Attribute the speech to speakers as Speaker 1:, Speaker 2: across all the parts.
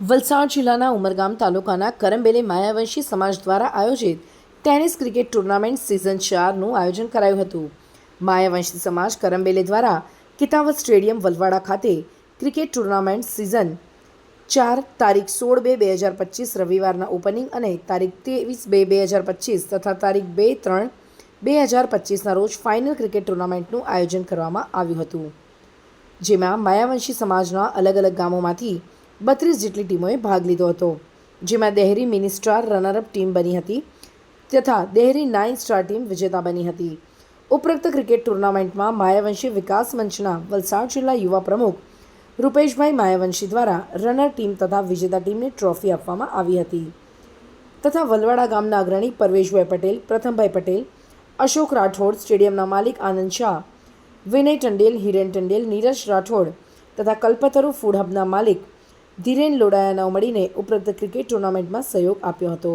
Speaker 1: વલસાડ જિલ્લાના ઉમરગામ તાલુકાના કરંબેલે માયાવંશી સમાજ દ્વારા આયોજિત ટેનિસ ક્રિકેટ ટુર્નામેન્ટ સિઝન ચારનું આયોજન કરાયું હતું. માયાવંશી સમાજ કરંબેલે દ્વારા કિતાવત સ્ટેડિયમ વલવાડા ખાતે ક્રિકેટ ટુર્નામેન્ટ સિઝન ચાર તારીખ સોળ બે બે હજાર પચીસ રવિવારના ઓપનિંગ અને તારીખ ત્રેવીસ બે બે હજાર પચીસ તથા તારીખ બે ત્રણ બે હજાર પચીસના રોજ ફાઇનલ ક્રિકેટ ટુર્નામેન્ટનું આયોજન કરવામાં આવ્યું હતું. જેમાં માયાવંશી સમાજના અલગ અલગ ગામોમાંથી બત્રીસ જેટલી ટીમોએ ભાગ લીધો હતો, જેમાં Dehri mini star runner up team બની હતી તથા દેહરી નાઇન સ્ટાર ટીમ વિજેતા બની હતી. ઉપરોક્ત ક્રિકેટ ટુર્નામેન્ટમાં માયાવંશી વિકાસ મંચના વલસાડ જિલ્લા યુવા પ્રમુખ રૂપેશભાઈ માયાવંશી દ્વારા રનર ટીમ તથા વિજેતા ટીમને ટ્રોફી આપવામાં આવી હતી. તથા વલવાડા ગામના અગ્રણી પરવેશભાઈ પટેલ, પ્રથમભાઈ પટેલ, અશોક રાઠોડ, સ્ટેડિયમના માલિક આનંદ શાહ, વિનય ટંડેલ, હિરેન ટંડેલ, નીરજ રાઠોડ તથા કલ્પતરુ ફૂડ હબના માલિક ધીરેન લોડાયાના મળીને ઉપલબ્ધ ક્રિકેટ ટુર્નામેન્ટમાં સહયોગ આપ્યો હતો.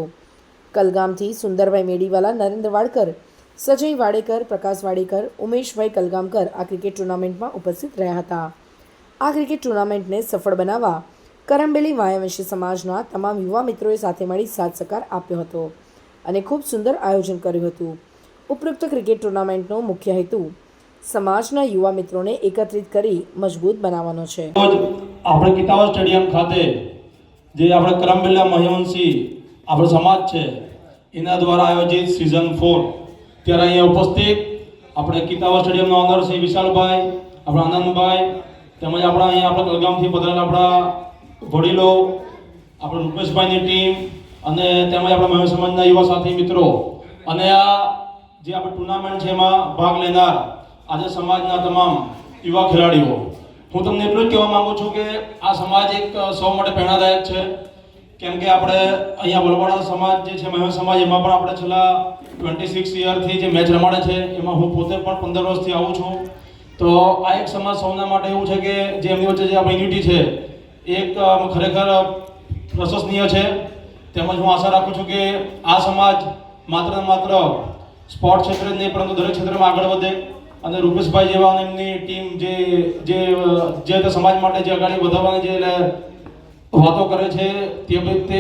Speaker 1: કલગામથી સુંદરભાઈ મેડીવાલા, નરેન્દ્ર વાડકર, સજય વાડેકર, પ્રકાશ વાડેકર, ઉમેશભાઈ કલગામકર આ ક્રિકેટ ટુર્નામેન્ટમાં ઉપસ્થિત રહ્યા હતા. આ ક્રિકેટ ટુર્નામેન્ટને સફળ બનાવવા કરંબેલી વાયાવંશી સમાજના તમામ યુવા મિત્રોએ સાથે મળી સાથ સહકાર આપ્યો હતો અને ખૂબ સુંદર આયોજન કર્યું હતું. ઉપરોક્ત ક્રિકેટ ટુર્નામેન્ટનો મુખ્ય હેતુ સમાજના યુવા મિત્રોને એકત્રિત કરી મજબૂત બનાવવાનો છે.
Speaker 2: આપણે કિતાવા સ્ટેડિયમ ખાતે જે આપણે કરમબેલા મહિવંશી આપણો સમાજ છે, એના દ્વારા આયોજિત સિઝન ફોર ત્યારે અહીંયા ઉપસ્થિત આપણે કિતાવા સ્ટેડિયમના ઓનર શ્રી વિશાલભાઈ, આપણા આનંદભાઈ, તેમજ આપણા અહીંયા આપણા કલગામથી પધારેલા આપણા વડીલો, આપણે રૂપેશભાઈની ટીમ અને તેમજ આપણા મહિલા સમાજના યુવા સાથી મિત્રો. અને આ જે આપણે ટુર્નામેન્ટ છે એમાં ભાગ લેનાર આજે સમાજના તમામ યુવા ખેલાડીઓ. હું તમને એટલું જ કહેવા માંગુ છું કે આ સમાજ એક સૌ માટે પ્રેરણાદાયક છે. કેમ કે આપણે અહીંયા વલવાડા સમાજ જે છે મહેશ સમાજ, એમાં પણ આપણે છેલ્લા ટ્વેન્ટી સિક્સ યરથી જે મેચ રમાડે છે, એમાં હું પોતે પણ પંદર વર્ષથી આવું છું. તો આ એક સમાજ સૌના માટે એવું છે કે જે એમની વચ્ચે જે આપણી યુનિટી છે, એક ખરેખર પ્રશંસનીય છે. તેમજ હું આશા રાખું છું કે આ સમાજ માત્ર માત્ર સ્પોર્ટ ક્ષેત્રે જ નહીં, પરંતુ દરેક ક્ષેત્રમાં આગળ વધે. અને રૂપેશભાઈ જેવા એમની ટીમ જે જે જે સમાજ માટે જે આગળ વધારવાની જે વાતો કરે છે, તે તે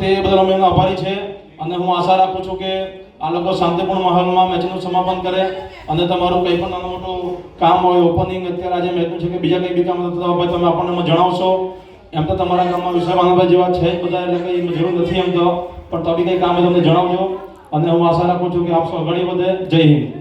Speaker 2: તે બદલ અમે એમનો આભારી છે. અને હું આશા રાખું છું કે આ લોકો શાંતિપૂર્ણ માહોલમાં મેચનું સમાપન કરે અને તમારું કંઈ પણ નાનું મોટું કામ હોય ઓપનિંગ અત્યારે આજે મેચનું છે કે બીજા કંઈ બી કામ થતા તમે આપણને જણાવશો. એમ તો તમારા ગામમાં વિશાલ આનંદભાઈ જેવા છે બધા, એટલે કંઈ જરૂર નથી એમ તો. પણ તો બી કંઈ કામ તમને જણાવજો. અને હું આશા રાખું છું કે આપ સૌ આગળ વધે. જય હિન્દ.